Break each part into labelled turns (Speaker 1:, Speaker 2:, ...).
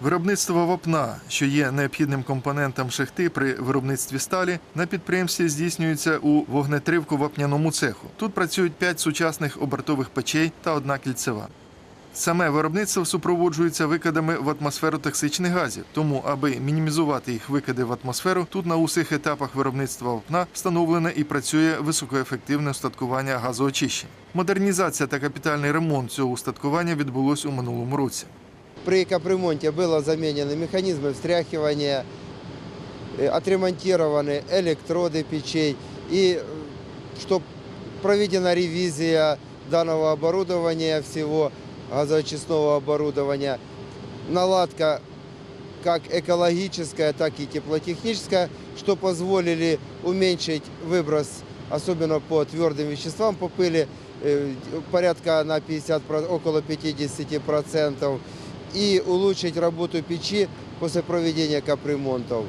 Speaker 1: Виробництво вапна, що є необхідним компонентом шахти при виробництві сталі, на підприємстві здійснюється у вогнетривко-вапняному цеху. Тут працюють п'ять сучасних обертових печей та одна кільцева. Саме виробництво супроводжується викидами в атмосферу токсичних газів. Тому, аби мінімізувати їх викиди в атмосферу, тут на усіх етапах виробництва вапна встановлене і працює високоефективне устаткування газоочищення. Модернізація та капітальний ремонт цього устаткування відбулось у минулому році.
Speaker 2: При капремонте было заменены механизмы встряхивания, э, отремонтированы электроды печей и чтобы проведена ревизия данного оборудования, всего газоочистного оборудования, наладка как экологическая, так и теплотехническая, что позволили уменьшить выброс, особенно по твердым веществам, по пыли, э, порядка на 50, около 50%, и улучшить работу печи после проведения капремонтов.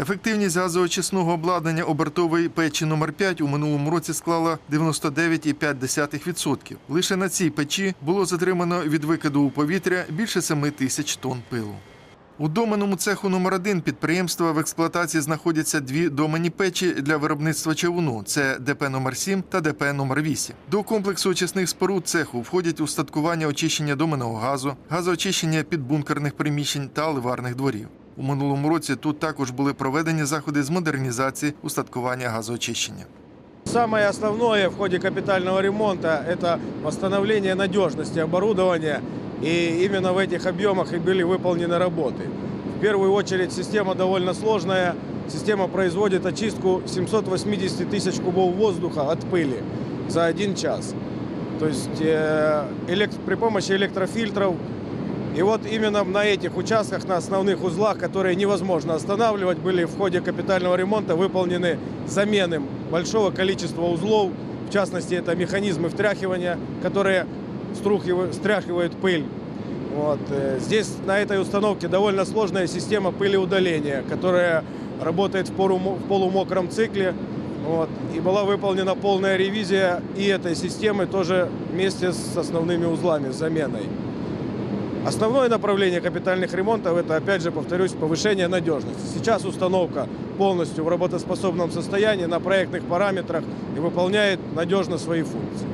Speaker 1: Ефективність газоочисного обладнання обертової печі номер 5 у минулому році склала 99,5%. Лише на цій печі було затримано від викиду у повітря більше 7 тисяч тонн пилу. У доменному цеху номер 1 підприємства в експлуатації знаходяться дві домені печі для виробництва чавуну. Це ДП номер 7 та ДП номер 8 До комплексу очисних споруд цеху входять устаткування очищення доменного газу, газоочищення підбункерних приміщень та ливарних дворів. У минулому році тут також були проведені заходи з модернізації устаткування газоочищення.
Speaker 3: Самое основное в ходе капитального ремонта – это восстановление надежности оборудования. И именно в этих объемах и были выполнены работы. В первую очередь система довольно сложная. Система производит очистку 780 тысяч кубов воздуха от пыли за один час. То есть э, элект- при помощи электрофильтров. И вот именно на этих участках, на основных узлах, которые невозможно останавливать, были в ходе капитального ремонта выполнены замены большого количества узлов. В частности, это механизмы втряхивания, которые стряхивают пыль. Вот. э, Здесь на этой установке довольно сложная система пылеудаления, которая работает в полумо- в полумокром цикле. Вот. И была выполнена полная ревизия и этой системы тоже вместе с основными узлами, с заменой. Основное направление капитальных ремонтов – это, опять же, повторюсь, повышение надежности. Сейчас установка полностью в работоспособном состоянии на проектных параметрах и выполняет надежно свои функции.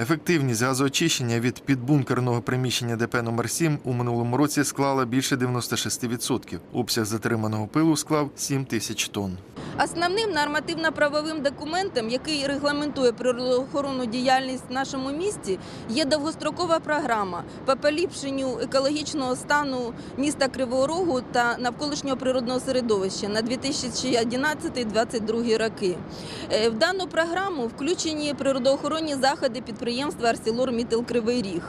Speaker 1: Ефективність газоочищення від підбункерного приміщення ДП номер 7 у минулому році склала більше 96%. Обсяг затриманого пилу склав 7 тисяч тонн.
Speaker 4: Основним нормативно-правовим документом, який регламентує природоохоронну діяльність в нашому місті, є довгострокова програма по поліпшенню екологічного стану міста Кривого Рогу та навколишнього природного середовища на 2011-2022 роки. Е, В дану програму включені природоохоронні заходи підприємства Арсілор Мітел Кривий Ріг.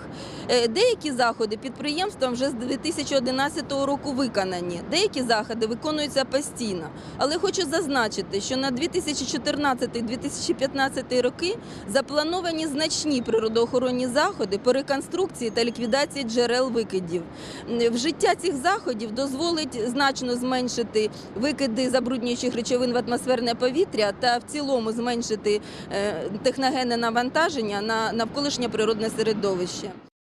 Speaker 4: Е, Деякі заходи підприємством вже з 2011 року виконані, деякі заходи виконуються постійно. Але хочу зазначити, що на 2014-2015 роки заплановані значні природоохоронні заходи по реконструкції та ліквідації джерел викидів. Вжиття цих заходів дозволить значно зменшити викиди забруднюючих речовин в атмосферне повітря та в цілому зменшити е, техногенне навантаження на навколишнє природне середовище.